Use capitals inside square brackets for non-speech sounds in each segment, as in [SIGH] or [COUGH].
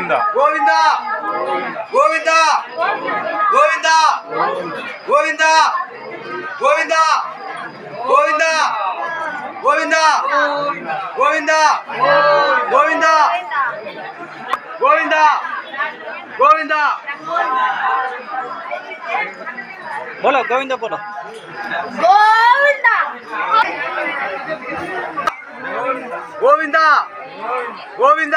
ಗೋವಿಂದ ಗೋವಿಂದ ಗೋವಿಂದ ಗೋವಿಂದ ಗೋವಿಂದ ಗೋವಿಂದ ಗೋವಿಂದ ಗೋವಿಂದ ಗೋವಿಂದ ಗೋವಿಂದ ಗೋವಿಂದ ಗೋವಿಂದ બોલો ગોવિંદ બોલો Govind Govind Govind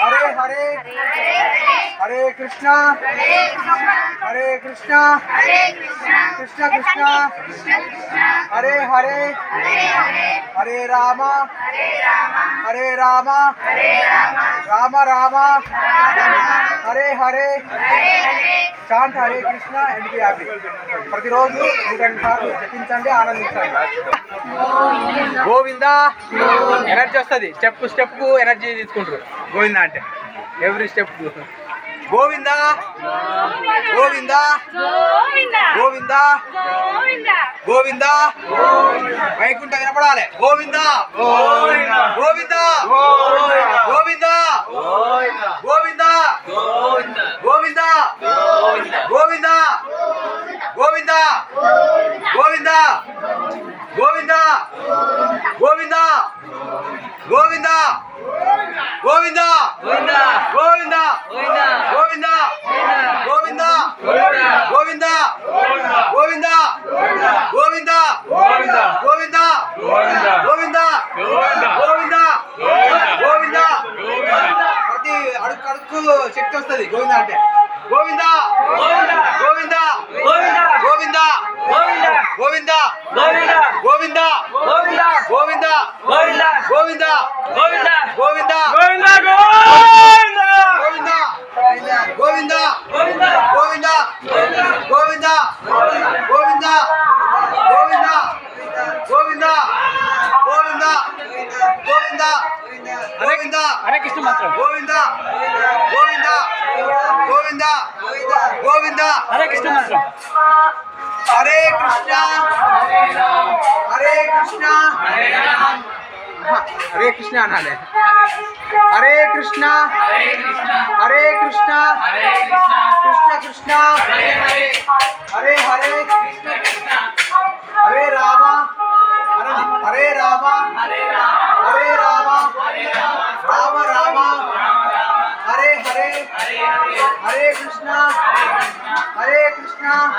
Hare Hare Hare Krishna Hare Krishna Krishna Krishna Hare Hare Hare Rama Hare Rama Rama Rama Hare Hare chant Hare Krishna and be happy ప్రతిరోజు రెండు సార్లు జపించండి ఆనందించండి. Govinda energy వస్తుంది. Step step energy తీసుకుంటారు. గోవింద అంటే ఎవ్రీ స్టెప్ గోవింద గోవింద గోవిందా గోవింద గోవిందా గోవింద వైకుంఠ వినపడాలి గోవింద గోవింద గోవింద గోవింద గోవింద గోవింద గోవింద అడుగు శక్తి వస్తుంది గోవింద అంటే గోవింద గోవింద గోవింద గోవింద గోవింద గోవింద గోవింద గోవింద గోవింద గోవింద! గోవింద! హరే కృష్ణ మంత్రం. గోవింద! గోవింద! గోవింద! గోవింద! హరే కృష్ణ మంత్రం. హరే కృష్ణ! హరే కృష్ణ! హరే కృష్ణ అనాలి. హరే కృష్ణ! హరే కృష్ణ! కృష్ణ కృష్ణ! హరే హరే! హరే రామ!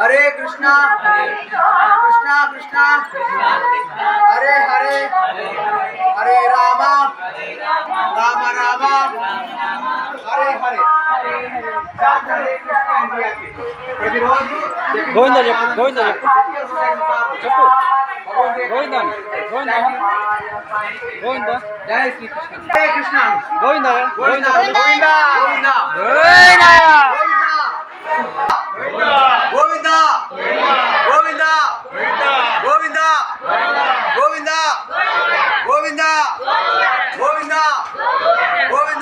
हरे कृष्णा। कृष्णा कृष्णा। हरे हरे। हरे रामा। राम रामा। हरे हरे। गोविंद गोविंद गोविंद गोविंद। गोविंद। जय श्री कृष्ण। जय कृष्ण गोविंद। गोविंद।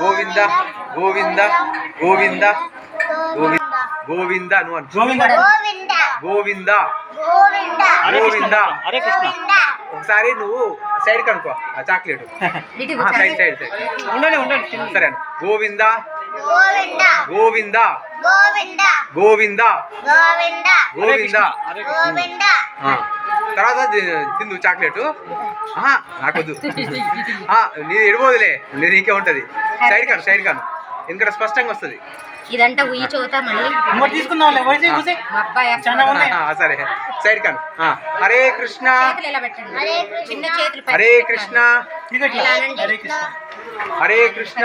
గోవింద గోవింద గోవింద గోవింద కృష్ణ గోవింద. హరే కృష్ణ ఒకసారి నువ్వు సైడ్ కనుకో ఆ చాక్లెట్. [LAUGHS] Side side side. ఉండండి ఉండండి. సరే. గోవింద గోవింద. గోవింద. గోవింద. గోవింద. గోవింద. గోవింద. తర్వాత తిందు చాక్లెట్. నాకొద్దు. నీది ఎడిపోదులే నేను ఇంకే ఉంటుంది. సైడ్ కాను సైడ్ కాను ఇంకా స్పష్టంగా వస్తుంది. ఇదంతా ఉయ్యి మళ్ళీ. తీసుకుందాం సరే. సైడ్ కాను హరే కృష్ణ. హరే కృష్ణ. హరే కృష్ణ. హరే కృష్ణ.